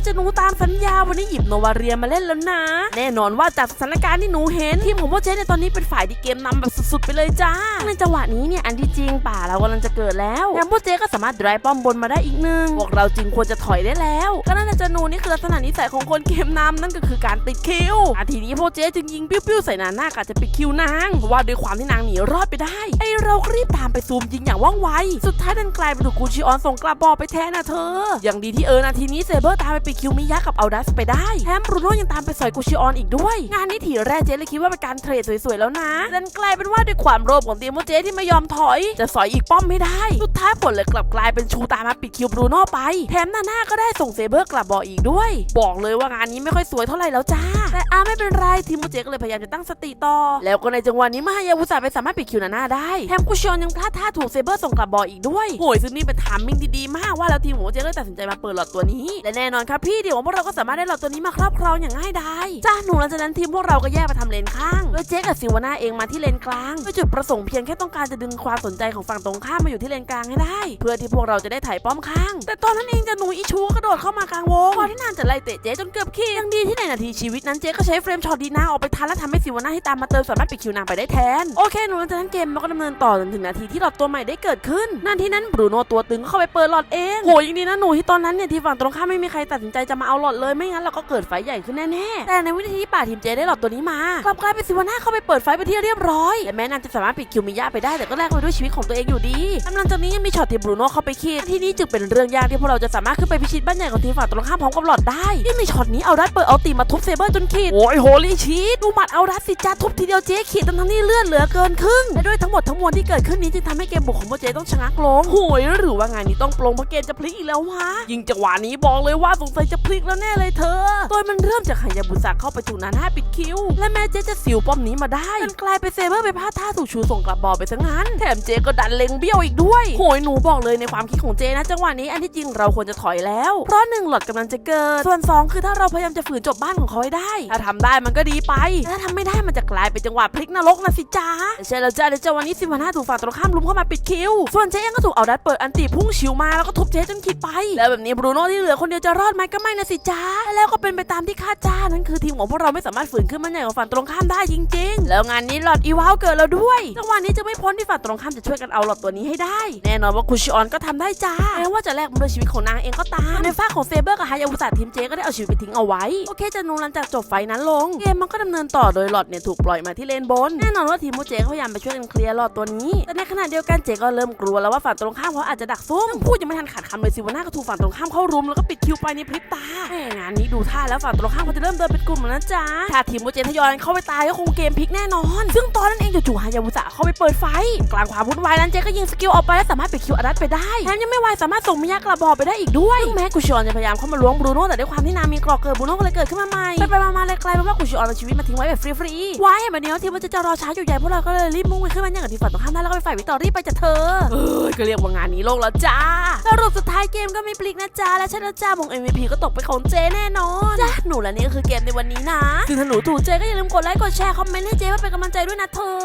าจะหนูตามสัญญาวันนี้หยิบโนวาเรียมาเล่นแล้วนะ แน่นอนว่าจากสถานการณ์ที่หนูเห็นทีมของพวกเจ๊ในตอนนี้เป็นฝ่ายที่เกมนำแบบสุดๆไปเลยจ้า ในจังหวะนี้เนี่ยอันที่จริงป่าเรากำลังจะเกิดแล้วแถมพวกเจ๊ก็สามารถไดรฟ์ป้อมบนมาได้อีกหนึ่งพวกเราจึงควรจะถอยได้แล้ว ก็น่าจะหนูนี่คือลักษณะนิสัยของคนเกมนำนั่นก็คือการติดคิวอาทีนี้พวกเจ๊จึงยิงปิ้วๆใส่นาหน้ากะจะปิดคิวนางเพราะว่าด้วยความที่นางหนีรอดไปได้ไอเราก็รีบตามไปซูมยิงอย่างว่องไวสุดท้ายดันกลายเป็นถูกกูชิออนส่งกลับบอลไปแทนนะเธอ อย่างดีที่เออนาทีนี้เซเบอร์ตามไปปิดคิวมิยะกับเอาดัสไปได้แถมบรูโน่ยังตามไปสอยกูชิออนอีกด้วย งานนี้ทีแรกเจ๊เลยคิดว่าเป็นการเทรดสวยๆแล้วนะดันกลายเป็นว่าด้วยความโลภของเตียมโมเจ๊ที่ไม่ยอมถอย จะสอยอีกป้อมไม่ได้ สุดท้ายผลเลยกลับกลายเป็นชูตามมาปิดคิวบรูโน่ไป แถมหน้าหน่าก็ได้ส่งเซเบอร์กลับบอลอีกด้วย บอกเลยว่างานนี้ไม่ค่อยสวยเท่าไหร่แล้วจ้า แต่อาไม่เป็นไรทีมโมเจ๊ก็เลยพยายามจะตั้งสติต่อ แล้วก็ในจังหวะนี้มาฮายาวุสาไปสามารถปิดคิวนาน่าได้ แถมกุชออนยังพลาดท่าถูกเซเบอร์ส่งกลับบอลอีกด้วยโหยซึ่งนี่เป็นทามมิ่งที่ดีมากว่าแล้วทีมโมเจ๊เลยตัดสินใจมาเปิดหลอดตัวนี้และแน่นอนครับพี่เดี๋ยวพวกเราก็สามารถได้หลอดตัวนี้มาครอบครองอย่างง่ายดายจ้าหนูหลังจากนั้นทีมพวกเราก็แยกไปทำเลนข้างโดยเจ๊กับซิวาน่าเองมาที่เลนกลางด้วยจุดประสงค์เพียงแค่ต้องการจะดึงความสนใจของฝั่งตรงข้ามมาอยู่ที่เลนกลางให้ได้ เพื่อที่พวกเราจะได้ถ่ายป้อมข้าง แต่ตอนนั้นเองจะหนูอีชูกระโดดเข้ามากลางวงก่อนที่นางจะไล่เตะเจ๊จนเกือบขี้ยังดีที่ในนาทีชีวิตนั้นเจ๊ก็ใช้เฟรมช็อตดีนาออกไปทันและทำให้ซิวาน่าที่ตามมาเติมสามารถปิดคิวนางไปได้แทนโอเคหนูหลังจากนั้นเกมมันก็ดำเนินต่อจนถึงนาทีที่หลอดตัวใหม่ได้เกิดขึ้นนาทีนั้นบรูโน่ตัวตึงเข้าไปเปิดหลอดเองโหยังดีนะหนูที่ตอนนั้นเนี่ยที่ฝั่งตรงข้ามไม่มีใครตัดสินใจจะมาเอาหลอดเลยไม่งั้นเราก็เกิดไฟใหญ่ขึ้นแน่ๆแต่ในวินาทีที่ป่าทีมเจได้หลอดตัวนี้มากลับกลายเป็นซิวาน่าเข้าไปเปิดไฟไปที่เรียบร้อยและแม้นางจะสามารถปิดคิวมิยะไปได้แต่ก็แลกไปด้วยชีวิตของตัวเองอยู่ดีกำลังจากนี้ยังมีช็อตที่บรูโน่เข้าไปคีดที่นี่จึงเป็นเรื่องยากที่พวกเราจะสามารถขึ้นไปพิชิตบ้านใหญ่ของทีมฝั่งตรงข้ามพร้อมกับหลอดได้ที่ในช็อตนี้เอาดัสเปิดเอาตีมาทุบเซเบอร์จนขีดโอ้ยโหลีชีตดูหมัดเอาดัสสิจ้าทุบทีเดียวเจ๊ขีดทั้งที่เลือดเหลือเกินครึ่งและด้วยทั้งหมดทั้งมวลที่เกิดขึ้นนี้จึงทำให้เกมบุกของโมเจต้องชะงักลงโหยหรือว่างานนี้ต้องปลงเพราะเกมจะพลิกอีกแล้ววะยิงจังหวะนี้บอกเลยว่าสงสัยจะพลิกแล้วแน่เลยเธอ โดยมันเริ่มจากไฮยาบุสะเข้าไปถูกนาน่าปิดคิวและแม้เจ๊จะสิวป้อมนี้มาได้มันกลายเป็นเซเบอร์ไปพลาดท่าถูกชูส่งกลับบอไปซะงั้น แถมเจ๊ก็ดันเล็งเบี้ยวอีกด้วย โหยหนูบอกเลยในความคิดของเจ๊นะจังหวะนี้อันที่จริงเราควรจะถอยแล้ว เพราะหนึ่งหลอดกำลังจะเกิด ส่วนสองคือถ้าเราพยายามจะฝืนจบบ้านของเขาให้ได้ ถ้าทำได้มันก็ดีไปแต่ถ้าทำไม่ได้มันจะกลายเป็นจังหวะพลิกนรกนะสิจ้าใช่แล้วจ้าเดี๋ยวจังหวะนี้ซิวาน่าถูกฝั่งตรงข้ามลุมเข้ามาปิดคิวส่วนเจ๊เองก็ถูกเอาดัดเปิดอันตีพุ่งชิวมาแล้วก็ทุบเจ๊จนคิดไป แล้วแบบนี้บรูโน่ที่เหลือคนเดียวจะรอดไหมก็ไม่นะสิจ้าแล้วก็เป็นไปตามที่คาดจ้านั่นคือทีมของพวกเราไม่สามารถฝืนขึ้นมันใหญ่ขอฝั่งตรงข้ามได้จริง ๆ แล้วงานนี้หลอดอีวาวเกิดแล้วด้วยจังหวะนี้จะไม่พ้นที่ฝั่งตรงข้ามจะช่วยกันเอาหลอดตัวนี้ให้ได้ แน่นอนว่าคุชิออนก็ทำได้จ้าแม้ว่าจะแลกมาด้วยชีวิตของนางเองก็ตามในฝ้าของเซเบอร์กับฮายาวุสะทีมเจก็ได้เอาชีวิตไปทิ้งเอาไว้โอเคจะนูหลังจากจบไฟนั้นลงเกมมันก็ดำเนินต่อโดยหลอดเนี่ยถูกปล่อยมาที่เลนบนแน่นอนว่าทีมโมเจก็พยายามไปช่วยกันเคลียร์หลอดตัวนี้แต่ในขณะเดียวกันเจก็เริ่มกลัวแล้วว่าฝั่งตรงข้ามเขาอาจจะดักซุ่มพูดยังไม่ทันขาดคำเลยสิวาน่าก็ถูกฝั่งตรงข้ามเข้ารุมแล้วก็ปิดคิวไปในพริบตาแหม่งานนี้ดูท่าแล้วฝั่งตรงข้ามเขาจะเริ่มเดินเป็นกลุ่มแล้วนะจ๊ะถ้าทีมโมเจทยอยเข้าไปตายก็คงเกมพลิกแน่นอน ซึ่งตอนนั้นเองจู่ๆฮายาวุสะเข้าไปเปิดไฟ กลางความวุ่นวายนั้นเจก็ยิงสกิลออกไปและสามารถปิดคิวอาดัตไปได้แถมยังไม่วายสามารถส่งมิยากระบอกไปได้อีกด้วยซึ่งแม้กุชิออนจะพยายามเข้ามาล้วงบรูโน่แต่ด้วยความที่นางมีกรอกเกิดบรูโน่ก็เลยเกิดขึ้นมาใหม่ไปไปมาๆเลยกลายเป็นว่ากุชิออนเอาชีวิตมาทิ้งไว้แบบฟรีๆไว้แบบนี้ทีมมันจะจะรอช้าอยู่ใหญ่พวกเราก็เลยรีบมุ่งไปขึ้นมันอย่างกับที่ฝันตรงข้ามได้แล้วก็ไปฝ่ายวิกตอรี่ไปจากเธอเอ้ยก็เรียกว่างานนี้โลงแล้วจ้าสรุปสุดท้ายเกมก็ไม่พลิกนะจ้าและชนะจ้ามง MVP ก็ตกเป็นของเจแน่นอนจ้าหนูและนี่ก็คือเกมในวันนี้นะซึ่งถ้าหนูถูกเจก็อย่าลืมกดไลค์กดแชร์คอมเมนต์ให้เจมาเป็นกำลังใจด้วยนะเธอ